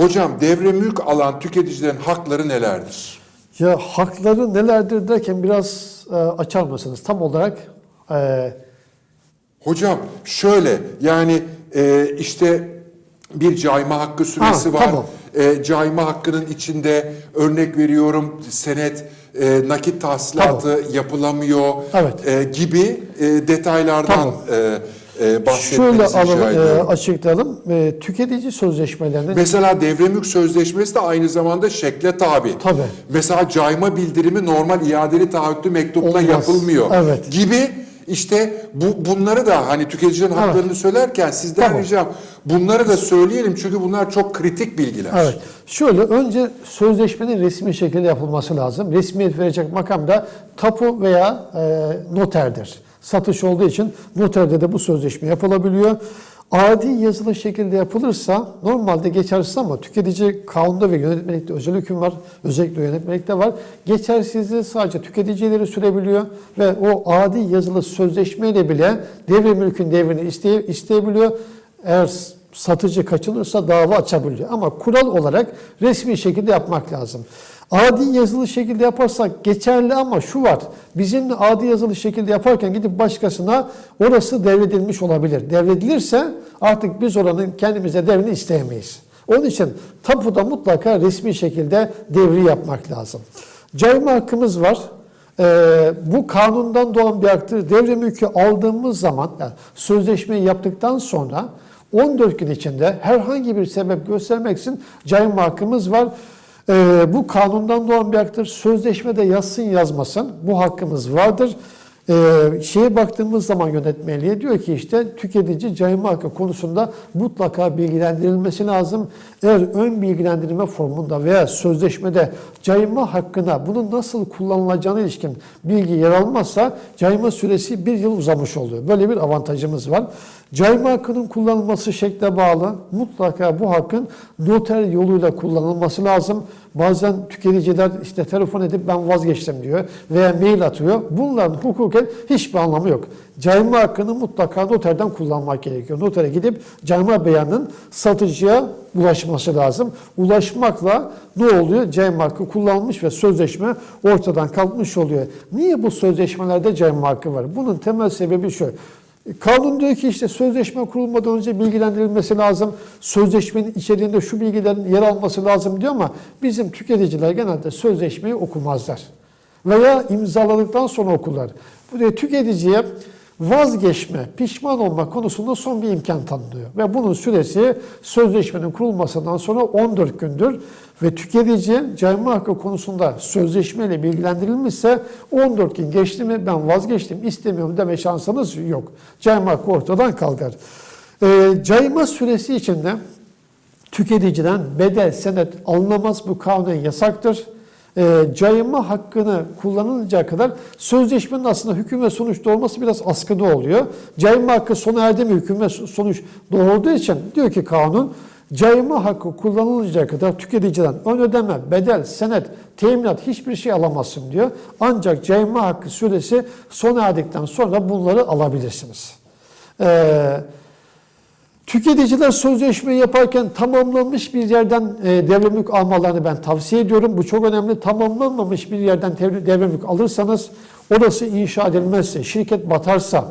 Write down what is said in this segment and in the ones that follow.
Hocam devre mülk alan tüketicilerin hakları nelerdir? Ya hakları nelerdir derken biraz e, açar mısınız? Tam olarak e, Hocam şöyle yani e, işte bir cayma hakkı süresi Ha, var. tamam. E, cayma hakkının içinde örnek veriyorum senet e, nakit tahsilatı yapılamıyor Evet. e, gibi e, detaylardan Tamam. e, e, şöyle bahsetmenizi rica alalım, e, ediyorum. açıklayalım. E, tüketici sözleşmelerinin Mesela devre mülk sözleşmesi de aynı zamanda şekle tabi. Tabii. Mesela cayma bildirimi normal iadeli taahhütlü mektupla Olmaz. yapılmıyor. Evet. Gibi işte bu bunları da hani tüketicilerin Evet. haklarını söylerken sizden Tamam. ricam bunları da söyleyelim çünkü bunlar çok kritik bilgiler. Evet. Şöyle önce sözleşmenin resmi şekilde yapılması lazım. Resmiyet verecek makam da tapu veya e, noterdir. Satış olduğu için noterde de bu sözleşme yapılabiliyor. Adi yazılı şekilde yapılırsa normalde geçersiz ama tüketici kanunda ve yönetmelikte özel hüküm var. Özellikle yönetmelikte var. Geçersizliği sadece tüketicileri sürebiliyor ve o adi yazılı sözleşmeyle bile devre mülkün devrini isteye, isteyebiliyor. Eğer satıcı kaçınırsa dava açabiliyor. Ama kural olarak resmi şekilde yapmak lazım. Adi yazılı şekilde yaparsak geçerli ama şu var. Bizimle adi yazılı şekilde yaparken gidip başkasına orası devredilmiş olabilir. Devredilirse artık biz oranın kendimize devrini isteyemeyiz. Onun için tapuda mutlaka resmi şekilde devri yapmak lazım. Cayma hakkımız var. Ee, bu kanundan doğan bir haktır. Devre mülkü aldığımız zaman, yani sözleşmeyi yaptıktan sonra 14 gün içinde herhangi bir sebep göstermeksizin cayma hakkımız var. Ee, bu kanundan doğan bir haktır. Sözleşmede yazsın yazmasın bu hakkımız vardır. Ee, şeye baktığımız zaman yönetmeliğe diyor ki işte tüketici cayma hakkı konusunda mutlaka bilgilendirilmesi lazım. Eğer ön bilgilendirme formunda veya sözleşmede cayma hakkına bunun nasıl kullanılacağına ilişkin bilgi yer almazsa cayma süresi bir yıl uzamış oluyor. Böyle bir avantajımız var. Cayma hakkının kullanılması şekle bağlı. Mutlaka bu hakkın noter yoluyla kullanılması lazım. Bazen tüketiciler işte telefon edip ben vazgeçtim diyor veya mail atıyor. Bunların hukuken hiçbir anlamı yok. Cayma hakkını mutlaka noterden kullanmak gerekiyor. Notere gidip cayma beyanının satıcıya ulaşması lazım. Ulaşmakla ne oluyor? Cayma hakkı kullanılmış ve sözleşme ortadan kalkmış oluyor. Niye bu sözleşmelerde cayma hakkı var? Bunun temel sebebi şu. Kanun diyor ki işte sözleşme kurulmadan önce bilgilendirilmesi lazım. Sözleşmenin içeriğinde şu bilgilerin yer alması lazım diyor ama bizim tüketiciler genelde sözleşmeyi okumazlar. Veya imzaladıktan sonra okurlar. Bu diyor tüketiciye vazgeçme, pişman olma konusunda son bir imkan tanınıyor. Ve bunun süresi sözleşmenin kurulmasından sonra 14 gündür ve tüketici cayma hakkı konusunda sözleşmeyle bilgilendirilmişse 14 gün geçti mi ben vazgeçtim istemiyorum deme şansınız yok. Cayma hakkı ortadan kalkar. Ee, cayma süresi içinde tüketiciden bedel, senet alınamaz. Bu kanunen yasaktır. E, cayma hakkını kullanılacağı kadar sözleşmenin aslında hüküm ve sonuçta olması biraz askıda oluyor. Cayma hakkı sona erdi mi hüküm ve sonuç doğurduğu için diyor ki kanun cayma hakkı kullanılacağı kadar tüketiciden ön ödeme, bedel, senet, teminat hiçbir şey alamazsın diyor. Ancak cayma hakkı süresi sona erdikten sonra bunları alabilirsiniz. Eee Tüketiciler sözleşmeyi yaparken tamamlanmış bir yerden e, devre mülk almalarını ben tavsiye ediyorum. Bu çok önemli. Tamamlanmamış bir yerden devre, mülk alırsanız orası inşa edilmezse, şirket batarsa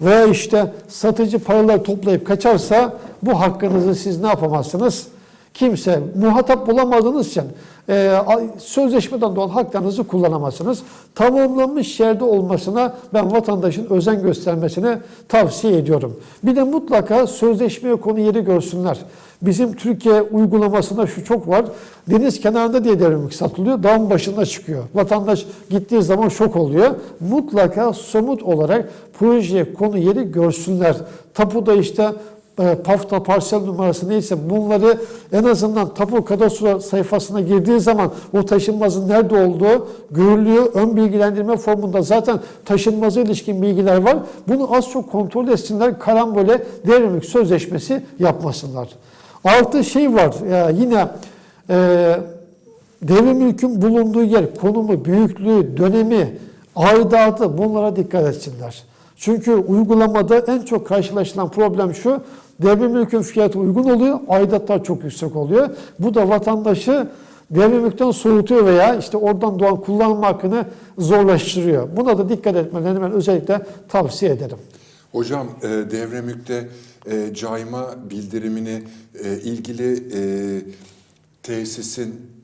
veya işte satıcı paraları toplayıp kaçarsa bu hakkınızı siz ne yapamazsınız? Kimse muhatap bulamadığınız için e, sözleşmeden doğan haklarınızı kullanamazsınız. Tamamlanmış yerde olmasına ben vatandaşın özen göstermesini tavsiye ediyorum. Bir de mutlaka sözleşmeye konu yeri görsünler. Bizim Türkiye uygulamasında şu çok var. Deniz kenarında diye devrimlik satılıyor. Dağın başında çıkıyor. Vatandaş gittiği zaman şok oluyor. Mutlaka somut olarak projeye konu yeri görsünler. Tapuda işte e, pafta parsel numarası neyse bunları en azından tapu kadastro sayfasına girdiği zaman o taşınmazın nerede olduğu görülüyor. Ön bilgilendirme formunda zaten taşınmaza ilişkin bilgiler var. Bunu az çok kontrol etsinler. Karambole devrimlik sözleşmesi yapmasınlar. Artı şey var ya yine e, devrim mülkün bulunduğu yer, konumu, büyüklüğü, dönemi, aidatı bunlara dikkat etsinler. Çünkü uygulamada en çok karşılaşılan problem şu, devre mülkün fiyatı uygun oluyor, aidatlar çok yüksek oluyor. Bu da vatandaşı devre mülkten soğutuyor veya işte oradan doğan kullanma hakkını zorlaştırıyor. Buna da dikkat etmelerini ben özellikle tavsiye ederim. Hocam e, devre mülkte e, cayma bildirimini e, ilgili tesisin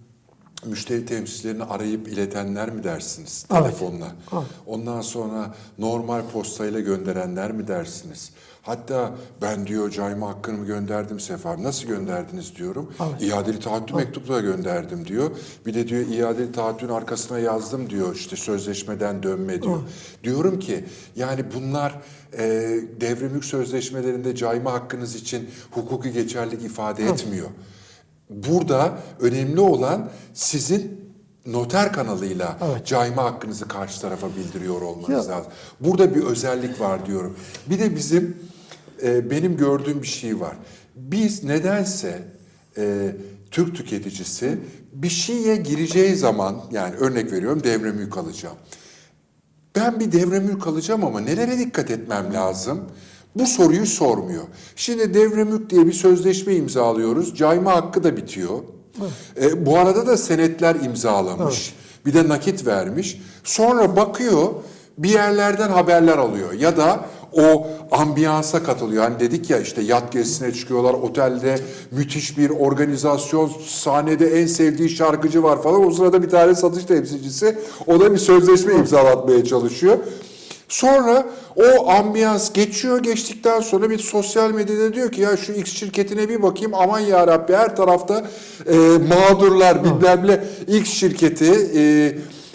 müşteri temsilcilerini arayıp iletenler mi dersiniz telefonla? Evet. Ondan sonra normal postayla gönderenler mi dersiniz? Hatta ben diyor cayma hakkını gönderdim Sefa. Nasıl gönderdiniz diyorum. Evet. İadeli taahhütü mektupla gönderdim diyor. Bir de diyor iadeli taahhütün arkasına yazdım diyor işte sözleşmeden dönme diyor. Diyorum ki yani bunlar e, devre mülk sözleşmelerinde cayma hakkınız için hukuki geçerlilik ifade etmiyor. Burada önemli olan sizin noter kanalıyla Evet. cayma hakkınızı karşı tarafa bildiriyor olmanız Ya- lazım. Burada bir özellik var diyorum. Bir de bizim e, benim gördüğüm bir şey var. Biz nedense e, Türk tüketicisi bir şeye gireceği zaman yani örnek veriyorum devre mülk alacağım. Ben bir devre mülk alacağım ama nelere dikkat etmem lazım? Bu soruyu sormuyor. Şimdi devre mülk diye bir sözleşme imzalıyoruz. Cayma hakkı da bitiyor. E, bu arada da senetler imzalamış. Bir de nakit vermiş. Sonra bakıyor bir yerlerden haberler alıyor. Ya da o ambiyansa katılıyor. Hani dedik ya işte yat gezisine çıkıyorlar. Otelde müthiş bir organizasyon. Sahnede en sevdiği şarkıcı var falan. O sırada bir tane satış temsilcisi o da bir sözleşme imzalatmaya çalışıyor. Sonra o ambiyans geçiyor geçtikten sonra bir sosyal medyada diyor ki ya şu X şirketine bir bakayım aman ya Rabbi her tarafta e, mağdurlar bilmem ne X şirketi e,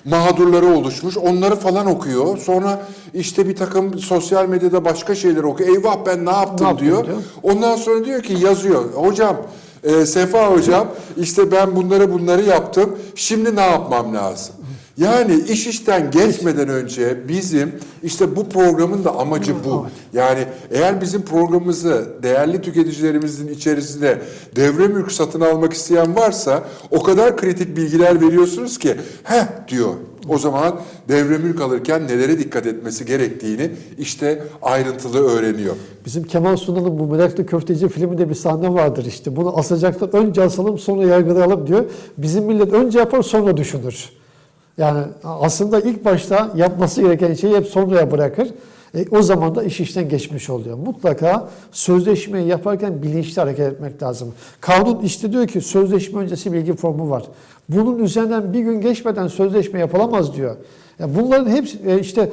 mağdurları oluşmuş onları falan okuyor. Sonra işte bir takım sosyal medyada başka şeyler okuyor. Eyvah ben ne yaptım, Ne yaptım diyor. diyor. Ondan sonra diyor ki yazıyor. Hocam e, Sefa hocam işte ben bunları bunları yaptım. Şimdi ne yapmam lazım? Yani iş işten geçmeden önce bizim işte bu programın da amacı bu. Yani eğer bizim programımızı değerli tüketicilerimizin içerisinde devre mülk satın almak isteyen varsa o kadar kritik bilgiler veriyorsunuz ki heh diyor. O zaman devre mülk alırken nelere dikkat etmesi gerektiğini işte ayrıntılı öğreniyor. Bizim Kemal Sunal'ın bu Meraklı Köfteci filminde bir sahne vardır işte. Bunu asacaklar önce asalım sonra yargılayalım diyor. Bizim millet önce yapar sonra düşünür. Yani aslında ilk başta yapması gereken şeyi hep sonraya bırakır. E, o zaman da iş işten geçmiş oluyor. Mutlaka sözleşmeyi yaparken bilinçli hareket etmek lazım. Kanun işte diyor ki sözleşme öncesi bilgi formu var. Bunun üzerinden bir gün geçmeden sözleşme yapılamaz diyor. Ya bunların hepsi e, işte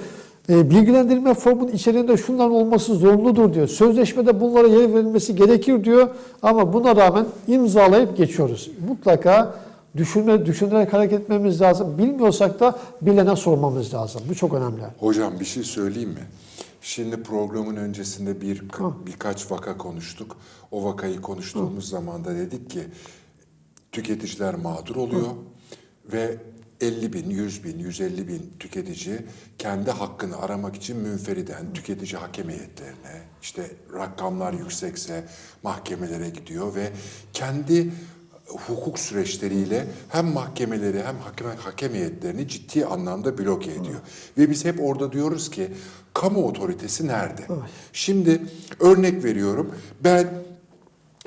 e, bilgilendirme formunun içeriğinde şunların olması zorunludur diyor. Sözleşmede bunlara yer verilmesi gerekir diyor. Ama buna rağmen imzalayıp geçiyoruz. Mutlaka düşünme, düşünerek hareket etmemiz lazım. Bilmiyorsak da bilene sormamız lazım. Bu çok önemli. Hocam bir şey söyleyeyim mi? Şimdi programın öncesinde bir birkaç vaka konuştuk. O vakayı konuştuğumuz zaman da dedik ki tüketiciler mağdur oluyor ve 50 bin, 100 bin, 150 bin tüketici kendi hakkını aramak için münferiden tüketici hakem heyetlerine, işte rakamlar yüksekse mahkemelere gidiyor ve kendi hukuk süreçleriyle hem mahkemeleri hem hakem, hakem heyetlerini ciddi anlamda bloke ediyor. Ve biz hep orada diyoruz ki kamu otoritesi nerede? Şimdi örnek veriyorum ben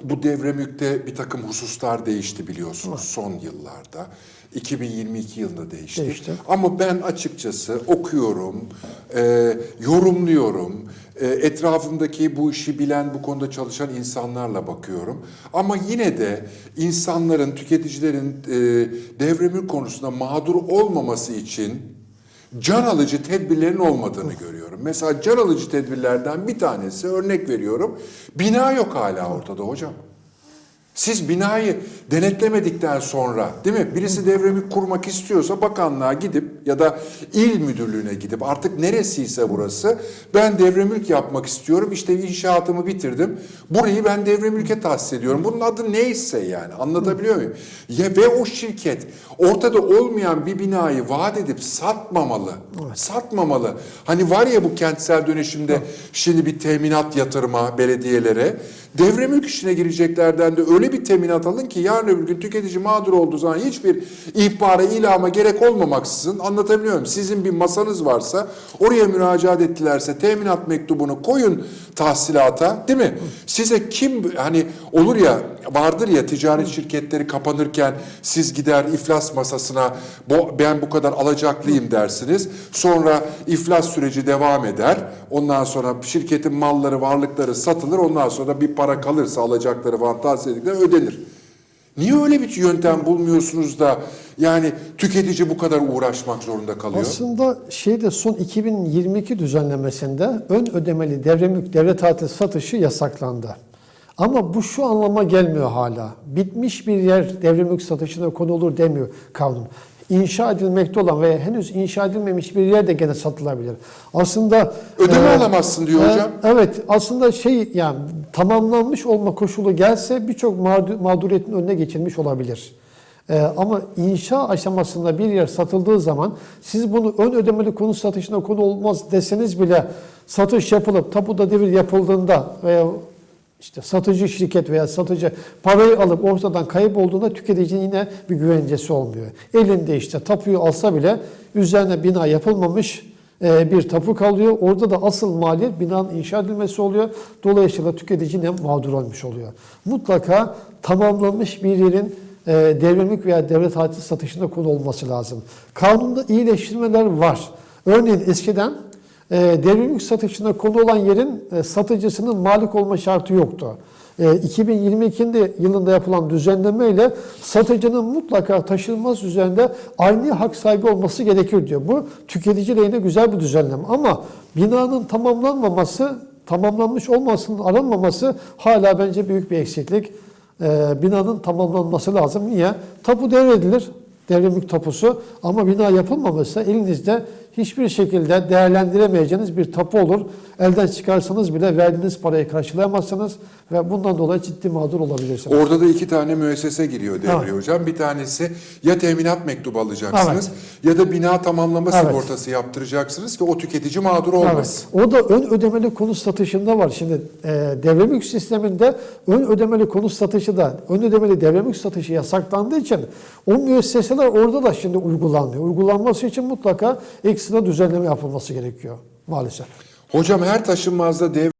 bu devre mülkte bir takım hususlar değişti biliyorsunuz son yıllarda. 2022 yılında değişti. Değişti. Ama ben açıkçası okuyorum, e, yorumluyorum, etrafımdaki bu işi bilen, bu konuda çalışan insanlarla bakıyorum. Ama yine de insanların, tüketicilerin e, devre mülk konusunda mağdur olmaması için can alıcı tedbirlerin olmadığını görüyorum. Mesela can alıcı tedbirlerden bir tanesi örnek veriyorum. Bina yok hala ortada hocam. Siz binayı denetlemedikten sonra değil mi? Birisi devremi kurmak istiyorsa bakanlığa gidip ya da il müdürlüğüne gidip artık neresiyse burası ben devre mülk yapmak istiyorum. İşte inşaatımı bitirdim. Burayı ben devre mülke tahsis ediyorum. Bunun adı neyse yani anlatabiliyor muyum? Ya ve o şirket ortada olmayan bir binayı vaat edip satmamalı. Satmamalı. Hani var ya bu kentsel dönüşümde şimdi bir teminat yatırma belediyelere devre mülk işine gireceklerden de öyle öyle bir teminat alın ki yarın öbür gün tüketici mağdur olduğu zaman hiçbir ihbara, ilama gerek olmamaksızın anlatabiliyor muyum? Sizin bir masanız varsa oraya müracaat ettilerse teminat mektubunu koyun tahsilata değil mi? Size kim hani olur ya vardır ya ticaret şirketleri kapanırken siz gider iflas masasına "Bu- ben bu kadar alacaklıyım dersiniz. Sonra iflas süreci devam eder. Ondan sonra şirketin malları, varlıkları satılır. Ondan sonra bir para kalırsa alacakları edildikleri ödenir. Niye öyle bir yöntem bulmuyorsunuz da yani tüketici bu kadar uğraşmak zorunda kalıyor? Aslında şeyde son 2022 düzenlemesinde ön ödemeli devre mülk devre tatil satışı yasaklandı. Ama bu şu anlama gelmiyor hala. Bitmiş bir yer devre mülk satışına konu olur demiyor kanun. İnşa edilmekte olan veya henüz inşa edilmemiş bir yer de gene satılabilir. Aslında Ödeme e, alamazsın diyor e, hocam. Evet aslında şey yani tamamlanmış olma koşulu gelse birçok mağdur- mağduriyetin önüne geçilmiş olabilir. Ee, ama inşa aşamasında bir yer satıldığı zaman siz bunu ön ödemeli konut satışına konu olmaz deseniz bile satış yapılıp tapuda devir yapıldığında veya işte satıcı şirket veya satıcı parayı alıp ortadan kayıp olduğunda tüketicinin yine bir güvencesi olmuyor. Elinde işte tapuyu alsa bile üzerine bina yapılmamış e, bir tapu kalıyor. Orada da asıl maliyet binanın inşa edilmesi oluyor. Dolayısıyla tüketici yine mağdur olmuş oluyor. Mutlaka tamamlanmış bir yerin e, devrimlik veya devlet tatil satışında konu olması lazım. Kanunda iyileştirmeler var. Örneğin eskiden e, devrimlik satışına konu olan yerin e, satıcısının malik olma şartı yoktu. E, 2022 yılında yapılan düzenleme ile satıcının mutlaka taşınmaz üzerinde aynı hak sahibi olması gerekir diyor. Bu tüketici lehine güzel bir düzenleme ama binanın tamamlanmaması, tamamlanmış olmasının aranmaması hala bence büyük bir eksiklik. E, binanın tamamlanması lazım. Niye? Tapu devredilir, devre mülk tapusu ama bina yapılmamışsa elinizde hiçbir şekilde değerlendiremeyeceğiniz bir tapu olur. Elden çıkarsanız bile verdiğiniz parayı karşılayamazsınız ve bundan dolayı ciddi mağdur olabilirsiniz. Orada da iki tane müessese giriyor devreye Evet. hocam. Bir tanesi ya teminat mektubu alacaksınız ya da bina tamamlama Evet. sigortası yaptıracaksınız ki o tüketici mağdur olmasın. Evet. O da ön ödemeli konut satışında var. Şimdi e, devre mülk sisteminde ön ödemeli konut satışı da ön ödemeli devre mülk satışı yasaklandığı için o müesseseler orada da şimdi uygulanmıyor. Uygulanması için mutlaka ekstra düzenleme yapılması gerekiyor maalesef. Hocam her taşınmazda dev